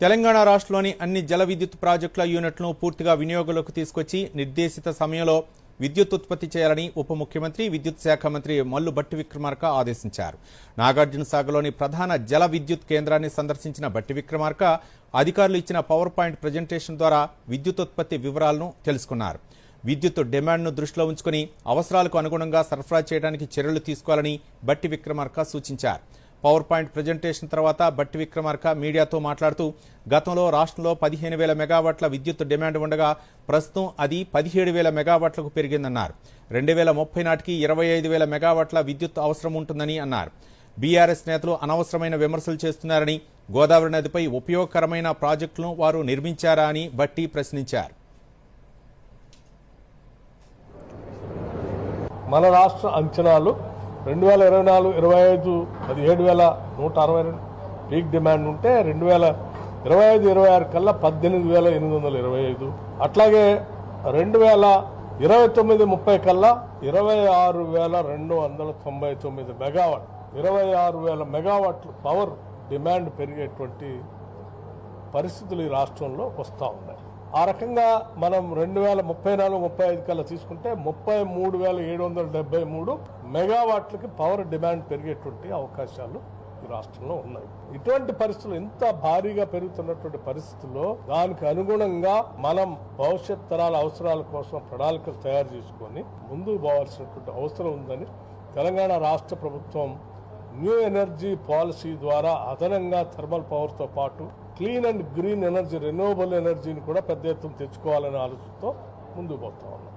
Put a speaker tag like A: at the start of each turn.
A: తెలంగాణ రాష్ట్రంలోని అన్ని జల విద్యుత్ ప్రాజెక్టుల యూనిట్లను పూర్తిగా వినియోగంలోకి తీసుకొచ్చి నిర్దేశిత సమయంలో విద్యుత్ ఉత్పత్తి చేయాలని ఉప ముఖ్యమంత్రి విద్యుత్ శాఖ మంత్రి మల్లు భట్టి విక్రమార్క ఆదేశించారు. నాగార్జున సాగర్లోని ప్రధాన జల విద్యుత్ కేంద్రాన్ని సందర్శించిన భట్టి విక్రమార్క అధికారులు ఇచ్చిన పవర్ పాయింట్ ప్రజెంటేషన్ ద్వారా విద్యుత్ ఉత్పత్తి వివరాలను తెలుసుకున్నారు. విద్యుత్ డిమాండ్ను దృష్టిలో ఉంచుకుని అవసరాలకు అనుగుణంగా సరఫరా చేయడానికి చర్యలు తీసుకోవాలని బట్టి విక్రమార్క సూచించారు. పవర్ పాయింట్ ప్రజెంటేషన్ తర్వాత బట్టి విక్రమార్క మీడియాతో మాట్లాడుతూ గతంలో రాష్ట్రంలో పదిహేను వేల మెగావాట్ల విద్యుత్ డిమాండ్ ఉండగా ప్రస్తుతం అది పదిహేడు వేల మెగావాట్లకు పెరిగిందన్నారు. రెండు వేల ముప్పై నాటికి ఇరవై ఐదు వేల మెగావాట్ల విద్యుత్ అవసరం ఉంటుందని అన్నారు. బీఆర్ఎస్ నేతలు అనవసరమైన విమర్శలు చేస్తున్నారని గోదావరి నదిపై ఉపయోగకరమైన ప్రాజెక్టులను వారు నిర్మించారా అని బట్టి ప్రశ్నించారు.
B: మన రాష్ట్ర అంచనాలు రెండు వేల ఇరవై నాలుగు ఇరవై ఐదు పదిహేడు వేల నూట అరవై రెండు. పీక్ డిమాండ్ ఉంటే రెండు వేల ఇరవై ఐదు ఇరవై ఆరు కల్లా పద్దెనిమిది వేల ఎనిమిది వందల ఇరవై ఐదు. అట్లాగే రెండు వేల ఇరవై తొమ్మిది ముప్పై కల్లా ఇరవై ఆరు వేల రెండు వందల తొంభై తొమ్మిది మెగావాట్. ఇరవై ఆరు వేల మెగావాట్లు పవర్ డిమాండ్ పెరిగేటువంటి పరిస్థితులు ఈ రాష్ట్రంలో వస్తూ ఉన్నాయి. ఆ రకంగా మనం రెండు వేల ముప్పై నాలుగు ముప్పై ఐదు కల్లా తీసుకుంటే ముప్పై మూడు వేల ఏడు వందల డెబ్బై మూడు మెగావాట్లకి పవర్ డిమాండ్ పెరిగేటువంటి అవకాశాలు ఈ రాష్ట్రంలో ఉన్నాయి. ఇటువంటి పరిస్థితులు ఇంత భారీగా పెరుగుతున్నటువంటి పరిస్థితుల్లో దానికి అనుగుణంగా మనం భవిష్యత్ తరాల అవసరాల కోసం ప్రణాళికలు తయారు చేసుకొని ముందుకు పోవాల్సినటువంటి అవసరం ఉందని తెలంగాణ రాష్ట్ర ప్రభుత్వం న్యూ ఎనర్జీ పాలసీ ద్వారా అదనంగా థర్మల్ పవర్తో పాటు clean and green energy renewable ఎనర్జీని కూడా పెద్ద ఎత్తున తెచ్చుకోవాలనే ఆలోచనతో ముందుకు పోతా ఉన్నాం.